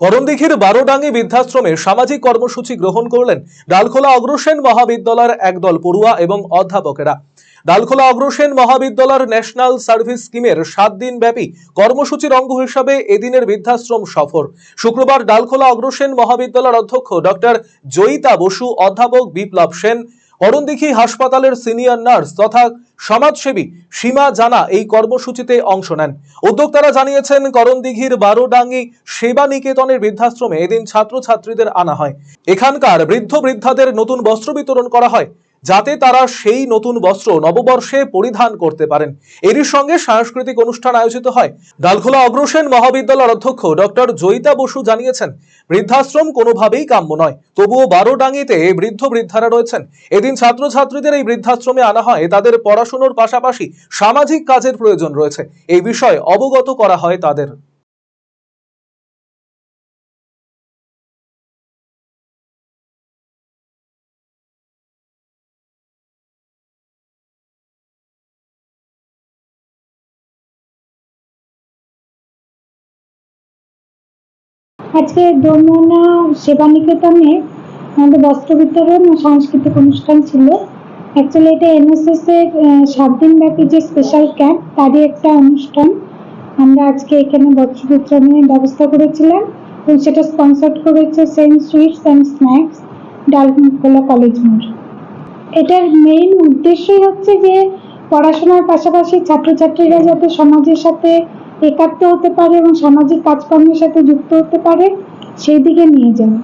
করণদিঘির বারোডাঙ্গি বৃদ্ধাশ্রমে সামাজিক কর্মসূচি গ্রহণ করলেন ডালখোলা অগ্রসেন মহাবিদ্যালয়ের একদল পড়ুয়া এবং অধ্যাপকেরা। ডালখোলা অগ্রসেন মহাবিদ্যালয়ের ন্যাশনাল সার্ভিস স্কিমের সাত দিন ব্যাপী কর্মসূচির অঙ্গ হিসাবে এদিনের বৃদ্ধাশ্রম সফর। শুক্রবার ডালখোলা অগ্রসেন মহাবিদ্যালয়ের অধ্যক্ষ ডক্টর জয়িতা বসু, অধ্যাপক বিপ্লব সেন করণদিঘি হাসপাতালের সিনিয়র নার্স তথা সমাজসেবী সীমা জানা এই কর্মসূচিতে অংশ নেন। উদ্যোক্তারা জানিয়েছেন, করণদিঘির বারোডাঙ্গি সেবা নিকেতনের বৃদ্ধাশ্রমে এদিন ছাত্রছাত্রীদের আনা হয়। এখানকার বৃদ্ধ বৃদ্ধাদের নতুন বস্ত্র বিতরণ করা হয়। যাতে তারা সেই নতুন বস্ত্র নববর্ষে পরিধান করতে পারেন। এরই সঙ্গে সাংস্কৃতিক অনুষ্ঠান আয়োজিত হয়। ডালখোলা অগ্রসেন মহাবিদ্যালয়ের অধ্যক্ষ ডক্টর জয়িতা বসু জানিয়েছেন, বৃদ্ধাশ্রম কোনোভাবেই কাম্য নয়। তবুও বারোডাঙ্গিতে বৃদ্ধ বৃদ্ধারা রয়েছেন। এদিন ছাত্রছাত্রীদের এই বৃদ্ধাশ্রমে আনা হয়। তাদের পড়াশুনোর পাশাপাশি সামাজিক কাজের প্রয়োজন রয়েছে। এই বিষয়ে অবগত করা হয় তাদের। আজকে দোমনা সেবা নিকেতনে আমাদের বস্ত্র বিতরণ ও সাংস্কৃতিক অনুষ্ঠান ছিল। অ্যাকচুয়ালি এটা এনএসএস এর সাত দিন ব্যাপী যে স্পেশাল ক্যাম্প তারই একটা অনুষ্ঠান। আমরা আজকে এখানে বস্ত্র বিতরণের ব্যবস্থা করেছিলাম এবং সেটা স্পন্সর করেছে saint sweets and snacks Dalkhola college মোড়। এটার মেইন উদ্দেশ্যই হচ্ছে যে পড়াশোনার পাশাপাশি ছাত্রছাত্রীরা যাতে সমাজের সাথে একাত্ম হতে পারে এবং সামাজিক কাজকর্মের সাথে যুক্ত হতে পারে সেই দিকে নিয়ে কর্মসূচি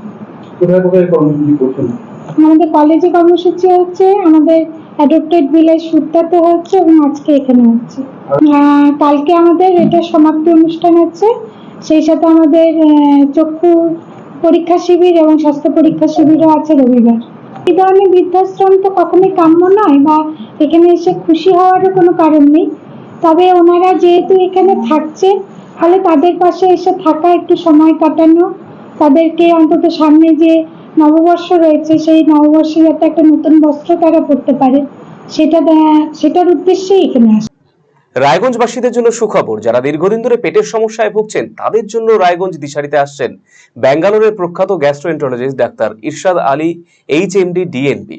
আমাদের কলেজে কর্মসূচি হচ্ছে আমাদের অ্যাডপ্টেড ভিলেজ সুত্তাতে হচ্ছে এবং আজকে এখানে হচ্ছে। কালকে আমাদের এটা সমাপ্তি অনুষ্ঠান হচ্ছে সেই সাথে আমাদের চক্ষু পরীক্ষা শিবির এবং স্বাস্থ্য পরীক্ষা শিবিরও আছে রবিবার। এই ধরনের বৃদ্ধাশ্রম তো কখনোই কাম্য নয় বা এখানে এসে খুশি হওয়ারও কোনো কারণ নেই। তবে ওনারা যেহেতু এখানে থাকছে ফলে তাদের পাশে এসে থাকা একটু সময় কাটানো, তাদেরকে অন্তত সামনে যে নববর্ষ রয়েছে, সেই নববর্ষে যাতে একটা নতুন বস্ত্র তারা পরতে পারে, সেটা সেটার উদ্দেশ্যেই এখানে আসা। রায়গঞ্জবাসীদের জন্য সুখবর, যারা দীর্ঘদিন ধরে পেটের সমস্যায় ভুগছেন, তাদের জন্য রায়গঞ্জ দিশারিতে আসছেন ব্যাঙ্গালোরের প্রখ্যাত গ্যাস্ট্রোএন্টারোলজিস্ট ডাক্তার ইরশাদ আলী এইচ এমডি ডিএনপি